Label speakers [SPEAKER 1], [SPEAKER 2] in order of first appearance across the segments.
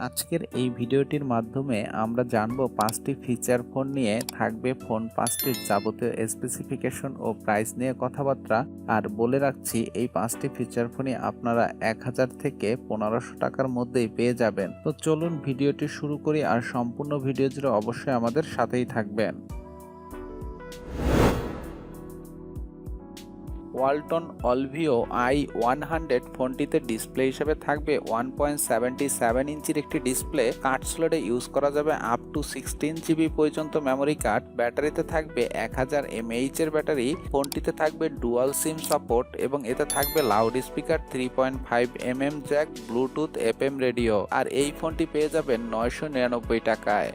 [SPEAKER 1] আজকের এই ভিডিওটির মাধ্যমে আমরা জানব পাঁচটি ফিচার ফোন নিয়ে থাকবে ফোন পাঁচটির যাবতীয় স্পেসিফিকেশন ও প্রাইস নিয়ে কথাবার্তা। আর বলে রাখছি, এই পাঁচটি ফিচার ফোনই আপনারা এক হাজার থেকে পনেরোশো টাকার মধ্যেই পেয়ে যাবেন। তো চলুন ভিডিওটি শুরু করি আর সম্পূর্ণ ভিডিও জুড়ে অবশ্যই আমাদের সাথেই থাকবেন। Walton Olvio I one hundred ফোনটিতে ডিসপ্লে হিসেবে থাকবে ওয়ান পয়েন্ট সেভেন্টি সেভেন ইঞ্চির একটি ডিসপ্লে। কার্ড স্লটে ইউজ করা যাবে আপ টু সিক্সটিন জিবি পর্যন্ত মেমোরি কার্ড ব্যাটারিতে থাকবে এক হাজার এমএইচ এর ব্যাটারি। ফোনটিতে থাকবে ডুয়াল সিম সাপোর্ট এবং এতে থাকবে loud speaker three point five M M jack Bluetooth F M radio আর এই ফোনটি পেয়ে যাবেন নয়শো নিরানব্বই টাকায়।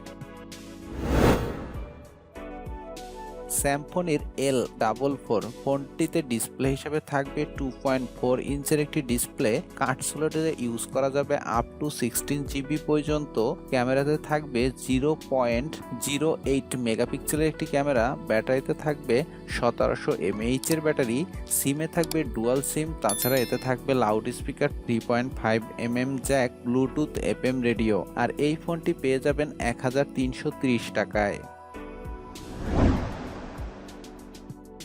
[SPEAKER 1] স্যামফোনের এল ডাবল ফোর ফোনটিতে ডিসপ্লে হিসেবে থাকবে টু পয়েন্ট ফোর ইঞ্চের একটি ডিসপ্লে। কাঠ স্লটে ইউজ করা যাবে আপ টু সিক্সটিন জিবি পর্যন্ত। ক্যামেরাতে থাকবে জিরো পয়েন্ট জিরো এইট মেগাপিক্সেলের একটি ক্যামেরা। ব্যাটারিতে থাকবে সতেরোশো এমএইচ এর ব্যাটারি। সিমে থাকবে ডুয়াল সিম তাছাড়া এতে থাকবে loud speaker three point five M M jack bluetooth F M radio আর এই ফোনটি পেয়ে যাবেন এক হাজার তিনশো ত্রিশ টাকায়।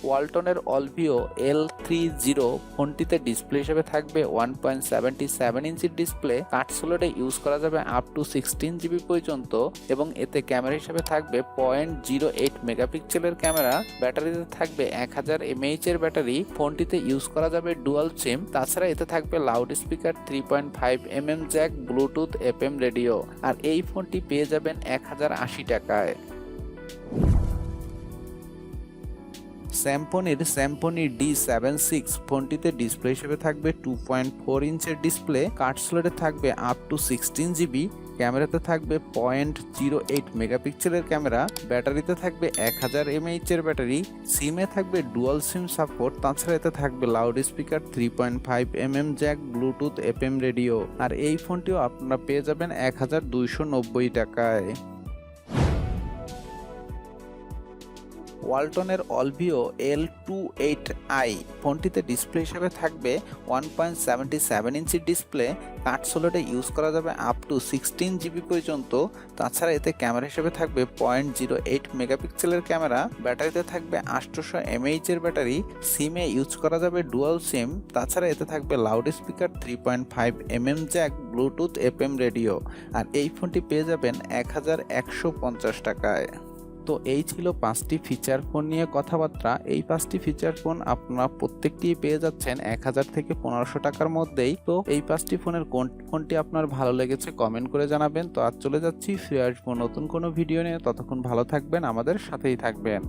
[SPEAKER 1] ওয়ালটনের অলভিও এল থ্রি জিরো ফোনটিতে ডিসপ্লে হিসেবে থাকবে ওয়ান পয়েন্ট সেভেন্টি সেভেন ইঞ্চির ডিসপ্লে। কাঠ সোলেটে ইউজ করা যাবে আপ টু সিক্সটিন জিবি পর্যন্ত এবং এতে ক্যামেরা হিসেবে থাকবে পয়েন্ট জিরো এইট মেগাপিক্সেলের ক্যামেরা। ব্যাটারিতে থাকবে এক হাজার এমএইচ এর ব্যাটারি। ফোনটিতে ইউজ করা যাবে ডুয়াল সিম তাছাড়া এতে থাকবে loud speaker three point five M M jack Bluetooth F M radio আর এই ফোনটি পেয়ে যাবেন এক হাজার আশি টাকায়। স্যামপনির স্যামপনি ডি সেভেন সিক্স ফোনটিতে ডিসপ্লে হিসেবে থাকবে টু পয়েন্ট ফোর ইঞ্চের ডিসপ্লে কার্ড স্লোটে থাকবে আপ টু সিক্সটিন জিবি ক্যামেরাতে থাকবে পয়েন্ট জিরো এইট মেগাপিক্সেলের ক্যামেরা, ব্যাটারিতে থাকবে এক হাজার এমএইচ এর ব্যাটারি সিমে থাকবে ডুয়াল সিম সাপোর্ট তাছাড়া এতে থাকবে loud speaker three point five M M jack Bluetooth F M radio আর এই ফোনটিও আপনারা পেয়ে যাবেন এক হাজার দুইশো নব্বই টাকায়। ওয়ালটনের Olvio L two eight I. ফোনটিতে ডিসপ্লে হিসেবে থাকবে one point seventy seven inch display. Card সোলেটে use করা যাবে আপ টু সিক্সটিন জিবি পর্যন্ত। তাছাড়া এতে ক্যামেরা হিসেবে থাকবে পয়েন্ট জিরো এইট মেগাপিক্সেলের ক্যামেরা। ব্যাটারিতে থাকবে আটশোশো এমএইচ এর ব্যাটারি। সিমে ইউজ করা যাবে ডুয়াল সিম তাছাড়া এতে থাকবে loud speaker three point five M M jack Bluetooth F M radio আর এই ফোনটি পেয়ে যাবেন এক হাজার একশো পঞ্চাশ টাকায়। তো এই ছিল পাঁচটি ফিচার ফোন নিয়ে কথাবার্তা। এই পাঁচটি ফিচার ফোন আপনারা প্রত্যেকটি পেয়ে যাচ্ছেন এক হাজার থেকে পনেরোশো টাকার মধ্যেই। তো এই পাঁচটি ফোনের কোন ফোনটি আপনার ভালো লেগেছে কমেন্ট করে জানাবেন। তো আজ চলে যাচ্ছি ফিরে আসব নতুন কোনো ভিডিও নিয়ে। ততক্ষণ ভালো থাকবেন, আমাদের সাথেই থাকবেন।